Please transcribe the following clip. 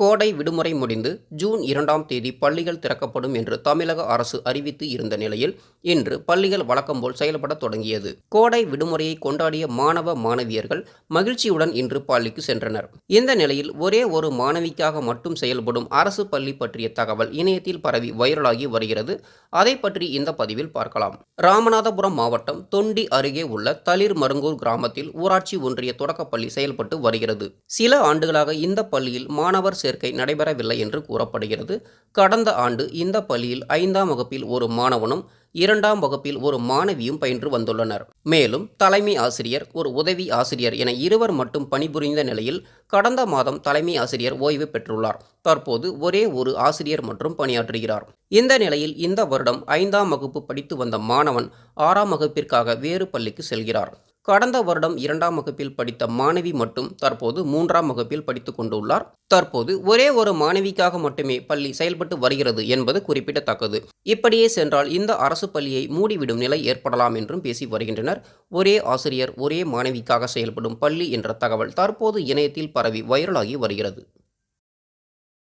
கோடை விடுமுறை முடிந்து ஜூன் இரண்டாம் தேதி பள்ளிகள் திறக்கப்படும் என்று தமிழக அரசு அறிவித்து இருந்த நிலையில் இன்று பள்ளிகள் வழக்கம்போல் செயல்பட தொடங்கியது. கோடை விடுமுறையை கொண்டாடிய மாணவ மாணவியர்கள் மகிழ்ச்சியுடன் இன்று பள்ளிக்கு சென்றனர். இந்த நிலையில் ஒரே ஒரு மாணவிக்காக மட்டும் செயல்படும் அரசு பள்ளி பற்றிய தகவல் இணையத்தில் பரவி வைரலாகி வருகிறது. அதை பற்றி இந்த பதிவில் பார்க்கலாம். ராமநாதபுரம் மாவட்டம் தொண்டி அருகே உள்ள தளிர் மருங்கூர் கிராமத்தில் ஊராட்சி ஒன்றிய தொடக்கப்பள்ளி செயல்பட்டு வருகிறது. சில ஆண்டுகளாக இந்த பள்ளியில் மாணவர் சேர்க்கை நடைபெறவில்லை என்று கூறப்படுகிறது. கடந்த ஆண்டு இந்த பள்ளியில் ஐந்தாம் வகுப்பில் ஒரு மாணவனும் இரண்டாம் வகுப்பில் ஒரு மாணவியும் பயின்று வந்துள்ளனர். மேலும் தலைமை ஆசிரியர் ஒரு உதவி ஆசிரியர் என இருவர் மட்டும் பணிபுரிந்த நிலையில் கடந்த மாதம் தலைமை ஆசிரியர் ஓய்வு பெற்றுள்ளார். தற்போது ஒரே ஒரு ஆசிரியர் மற்றும் பணியாற்றுகிறார். இந்த நிலையில் இந்த வருடம் ஐந்தாம் வகுப்பு படித்து வந்த மாணவன் ஆறாம் வகுப்பிற்காக வேறு பள்ளிக்கு செல்கிறார். கடந்த வருடம் இரண்டாம் வகுப்பில் படித்த மாணவி மட்டும் தற்போது மூன்றாம் வகுப்பில் படித்து கொண்டுள்ளார். தற்போது ஒரே ஒரு மாணவிக்காக மட்டுமே பள்ளி செயல்பட்டு வருகிறது என்பது குறிப்பிடத்தக்கது. இப்படியே சென்றால் இந்த அரசு பள்ளியை மூடிவிடும் நிலை ஏற்படலாம் என்றும் பேசி வருகின்றனர். ஒரே ஆசிரியர் ஒரே மாணவிக்காக செயல்படும் பள்ளி என்ற தகவல் தற்போது இணையத்தில் பரவி வைரலாகி வருகிறது.